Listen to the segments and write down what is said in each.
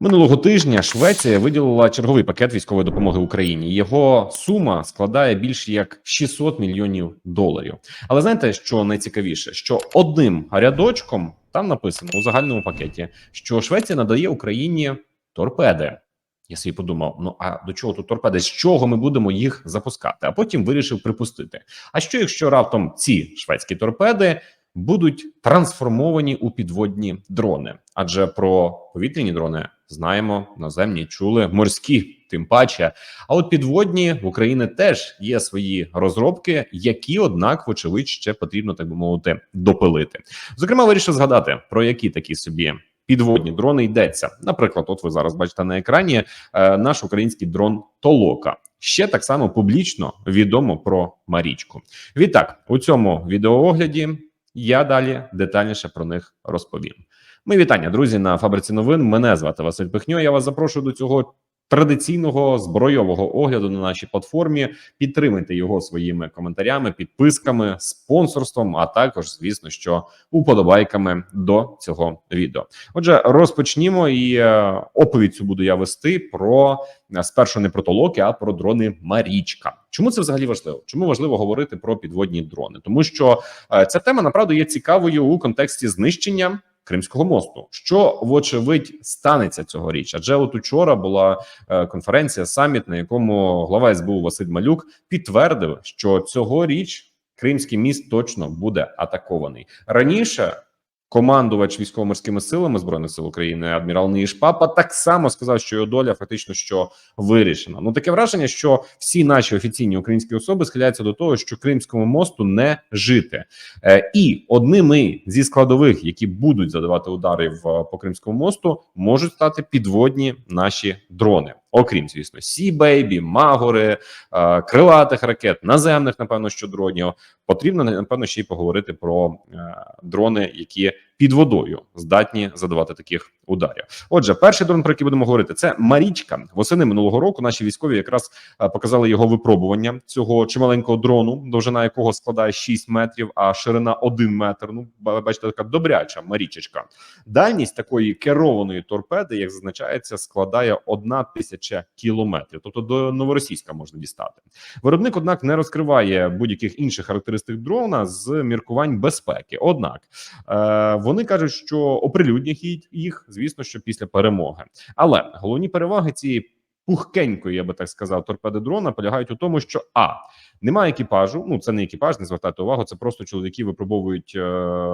Минулого тижня Швеція виділила черговий пакет військової допомоги Україні. Його сума складає більше як 600 мільйонів доларів. Але знаєте, що найцікавіше, що одним рядочком там написано у загальному пакеті, що Швеція надає Україні торпеди. Я собі подумав: ну а до чого тут торпеди? З чого ми будемо їх запускати? А потім вирішив припустити. А що якщо раптом ці шведські торпеди будуть трансформовані у підводні дрони? Адже про повітряні дрони знаємо, наземні чули, морські, тим паче. А от підводні в Україні теж є свої розробки, які, однак, вочевидь, ще потрібно так би мовити, допилити. Зокрема, вирішив згадати про які такі собі. Підводні дрони йдеться. Наприклад, от ви зараз бачите на екрані е, наш український дрон Толока. Ще так само публічно відомо про Марічку. Відтак, у цьому відеоогляді я далі детальніше про них розповім. Ми вітання, друзі, на фабриці новин. Мене звати Василь Пихньо. Я вас запрошую до цього традиційного збройового огляду на нашій платформі. Підтримайте його своїми коментарями, підписками, спонсорством, а також, звісно, що уподобайками до цього відео. Отже, розпочнімо і е, оповідь цю буду я вести про е, спершу не про толоки, а про дрони Марічка. Чому це взагалі важливо? Чому важливо говорити про підводні дрони? Тому що е, ця тема направду є цікавою у контексті знищення. Кримського мосту, що вочевидь станеться цьогоріч, адже от учора була е, конференція саміт, на якому глава СБУ Василь Малюк підтвердив, що цьогоріч Кримський міст точно буде атакований раніше. Командувач військово-морськими силами збройних сил України адмірал Ніїш Папа так само сказав, що його доля фактично що вирішена. Ну таке враження, що всі наші офіційні українські особи схиляються до того, що Кримському мосту не жити, е, і одними зі складових, які будуть задавати удари в по Кримському мосту, можуть стати підводні наші дрони. Окрім звісно, Сі-Бейбі, Магори, е, крилатих ракет, наземних, напевно, що дронів. Потрібно напевно ще й поговорити про е, дрони, які під водою здатні задавати таких ударів. Отже, перший дрон, про який будемо говорити, це Марічка. Восени минулого року наші військові якраз е, показали його випробування цього чималенького дрону, довжина якого складає 6 метрів, а ширина 1 метр. Ну бачите, така добряча марічечка. Дальність такої керованої торпеди, як зазначається, складає 1 тисяча кілометрів. Тобто до новоросійська можна дістати. Виробник, однак, не розкриває будь-яких інших характеристик дрона з міркувань безпеки. Однак е, вони кажуть, що оприлюднять їх- звісно, що після перемоги. Але головні переваги цієї пухкенької, я би так сказав, торпеди дрона полягають у тому, що а немає екіпажу. Ну це не екіпаж, не звертайте увагу. Це просто чоловіки випробовують е,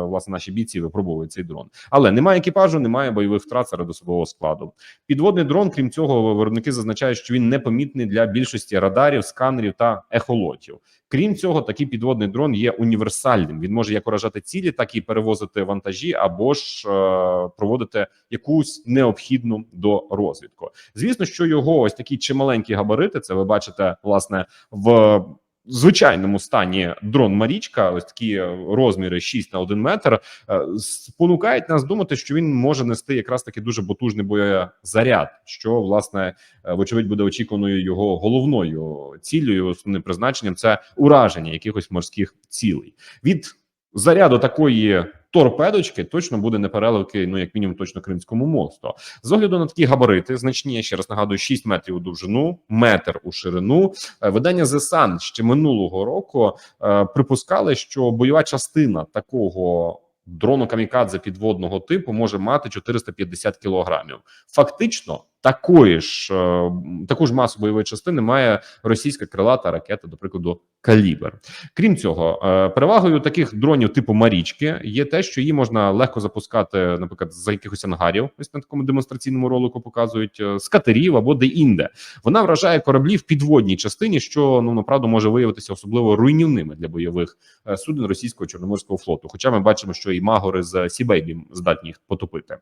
власне наші бійці випробовують цей дрон. Але немає екіпажу, немає бойових втрат серед особового складу. Підводний дрон, крім цього, виробники зазначають, що він непомітний для більшості радарів, сканерів та ехолотів. Крім цього, такий підводний дрон є універсальним. Він може як уражати цілі, так і перевозити вантажі, або ж е, проводити якусь необхідну до розвідку. Звісно, що його ось такі чималенькі габарити. Це ви бачите власне в. Звичайному стані дрон Марічка, ось такі розміри 6 на 1 метр, е, спонукають нас думати, що він може нести якраз таки дуже потужний боєзаряд, що власне е, вочевидь буде очікуваною його головною цілею, основним призначенням це ураження якихось морських цілей. Від заряду такої торпедочки точно буде непереливки, ну як мінімум, точно Кримському мосту. З огляду на такі габарити, значні я ще раз нагадую, 6 метрів у довжину, метр у ширину. Е, Видання The ще минулого року е, припускали, що бойова частина такого. Дрону камікадзе підводного типу може мати 450 кілограмів. Фактично, такої ж е, таку ж масу бойової частини має російська крилата ракета, до прикладу, калібр. Крім цього, е, перевагою таких дронів типу Марічки є те, що її можна легко запускати, наприклад, за якихось ангарів. Ось на такому демонстраційному ролику показують е, з катерів або де-інде. Вона вражає кораблі в підводній частині, що ну направду може виявитися особливо руйнівними для бойових суден російського чорноморського флоту. Хоча ми бачимо, що і магори з Сібейбі здатні їх потопити.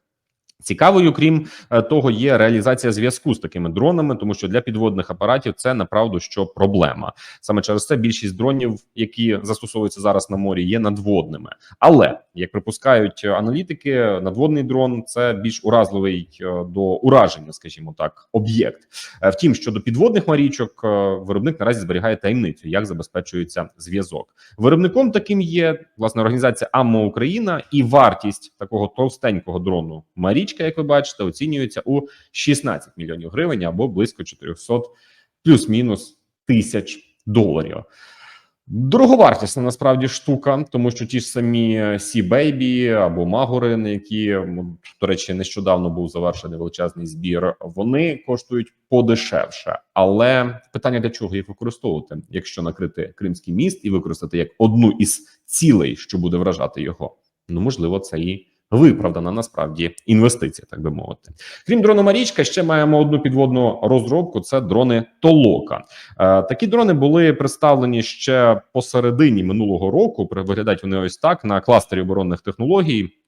Цікавою, крім е, того, є реалізація зв'язку з такими дронами, тому що для підводних апаратів це направду що проблема. Саме через це більшість дронів, які застосовуються зараз на морі, є надводними. Але як припускають аналітики, надводний дрон це більш уразливий е, до ураження, скажімо так, об'єкт. Е, Втім, щодо підводних марічок, е, виробник наразі зберігає таємницю, як забезпечується зв'язок. Виробником таким є власне організація АММО Україна і вартість такого товстенького дрону Марічка Марічка, як ви бачите, оцінюється у 16 мільйонів гривень або близько 400 плюс-мінус тисяч доларів. Дороговартісна насправді штука, тому що ті ж самі Сі Бейбі або Магорин, які до речі, нещодавно був завершений величезний збір. Вони коштують подешевше, але питання для чого їх використовувати, якщо накрити Кримський міст і використати як одну із цілей, що буде вражати його. Ну можливо, це і виправдана насправді інвестиція, так би мовити. Крім дрона Марічка, ще маємо одну підводну розробку: це дрони Толока. Е, такі дрони були представлені ще посередині минулого року. Виглядають вони ось так на кластері оборонних технологій.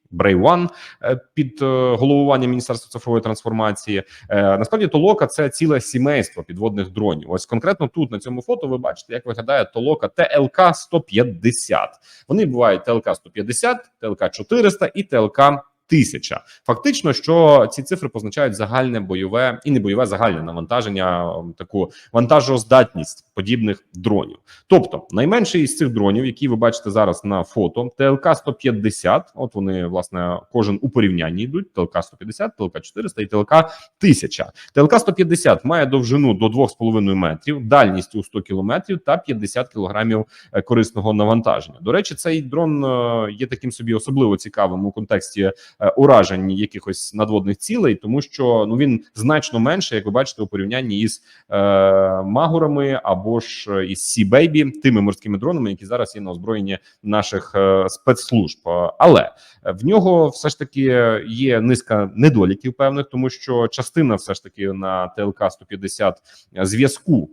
Е, під е, головуванням Міністерства цифрової трансформації. Е, Насправді Толока це ціле сімейство підводних дронів. Ось конкретно тут на цьому фото ви бачите, як виглядає Толока ТЛК 150 Вони бувають ТЛК 150 ТЛК 400 і ТЛК 1000. Фактично, що ці цифри позначають загальне бойове і не бойове загальне навантаження, таку вантажоздатність подібних дронів. Тобто, найменший із цих дронів, які ви бачите зараз на фото, ТЛК 150 От вони власне кожен у порівнянні йдуть: ТЛК 150 ТЛК 400 і ТЛК 1000. ТЛК 150 має довжину до 2,5 метрів, дальність у 100 кілометрів та 50 кілограмів е, корисного навантаження. До речі, цей дрон е, є таким собі особливо цікавим у контексті е, уражень якихось надводних цілей, тому що ну він значно менше, як ви бачите, у порівнянні із е, магурами або ж е, із Сі Бейбі, тими морськими дронами, які зараз є на озброєнні наших е, спецслужб. Е, Але в нього все ж таки є низка недоліків певних, тому що частина все ж таки на ТЛК 150 зв'язку.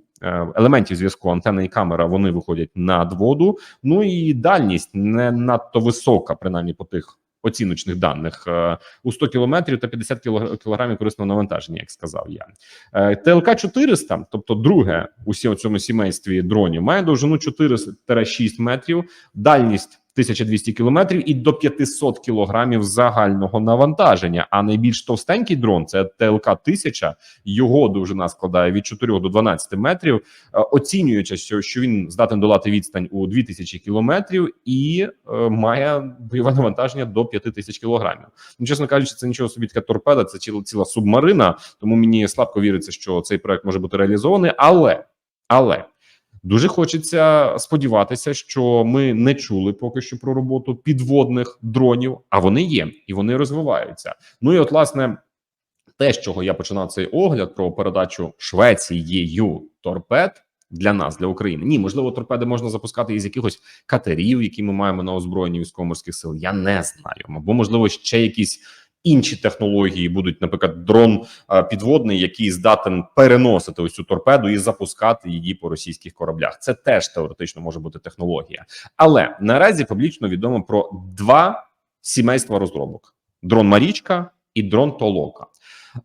Елементів зв'язку антенна і камера вони виходять над воду. Ну і дальність не надто висока, принаймні по тих оціночних даних е, у 100 кілометрів та 50 кіло- кілограмів корисного навантаження, як сказав я. Е, ТЛК 400, тобто друге у цьому сімействі дронів, має довжину 4-6 метрів, дальність 1200 кілометрів і до 500 кілограмів загального навантаження. А найбільш товстенький дрон це ТЛК 1000, його довжина складає від 4 до 12 метрів. Е, Оцінюючи, що, що він здатен долати відстань у 2000 кілометрів і е, має бойове навантаження до 5000 кілограмів. Ну, чесно кажучи, це нічого собі така торпеда, це ціла, ціла субмарина. Тому мені слабко віриться, що цей проект може бути реалізований. Але але дуже хочеться сподіватися, що ми не чули поки що про роботу підводних дронів, а вони є і вони розвиваються. Ну і от, власне, те, з чого я починав цей огляд про передачу Швецією торпед. Для нас, для України, ні, можливо, торпеди можна запускати із якихось катерів, які ми маємо на озброєнні військово-морських сил. Я не знаю. Або можливо ще якісь інші технології будуть, наприклад, дрон е, підводний, який здатен переносити ось цю торпеду і запускати її по російських кораблях. Це теж теоретично може бути технологія, але наразі публічно відомо про два сімейства розробок: дрон Марічка і дрон Толока.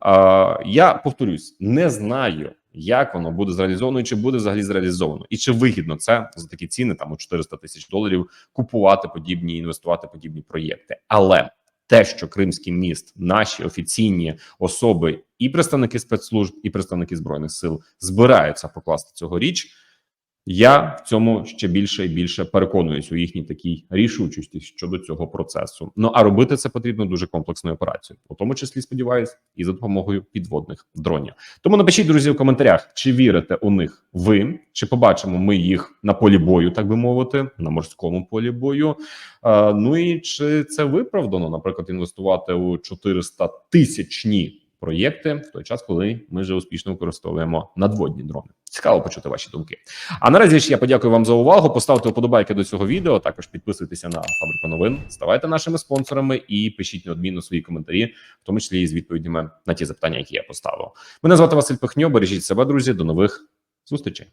Е, я повторюсь, не знаю. Як воно буде зреалізовано, і чи буде взагалі зреалізовано, і чи вигідно це за такі ціни, там у 400 тисяч доларів, купувати подібні інвестувати подібні проєкти. Але те, що Кримський міст, наші офіційні особи, і представники спецслужб, і представники збройних сил збираються покласти цьогоріч. Я в цьому ще більше і більше переконуюсь у їхній такій рішучості щодо цього процесу. Ну а робити це потрібно дуже комплексною операцією, у тому числі сподіваюсь, і за допомогою підводних дронів. Тому напишіть, друзі, в коментарях, чи вірите у них ви, чи побачимо ми їх на полі бою, так би мовити, на морському полі бою. Е, ну і чи це виправдано, наприклад, інвестувати у 400 тисячні проєкти в той час, коли ми вже успішно використовуємо надводні дрони. Цікаво почути ваші думки. А наразі ж я подякую вам за увагу. Поставте вподобайки до цього відео. Також підписуйтеся на фабрику новин, ставайте нашими спонсорами і пишіть неодмінно свої коментарі, в тому числі і з відповідями на ті запитання, які я поставив. Мене звати Василь Пихньо. Бережіть себе, друзі. До нових зустрічей.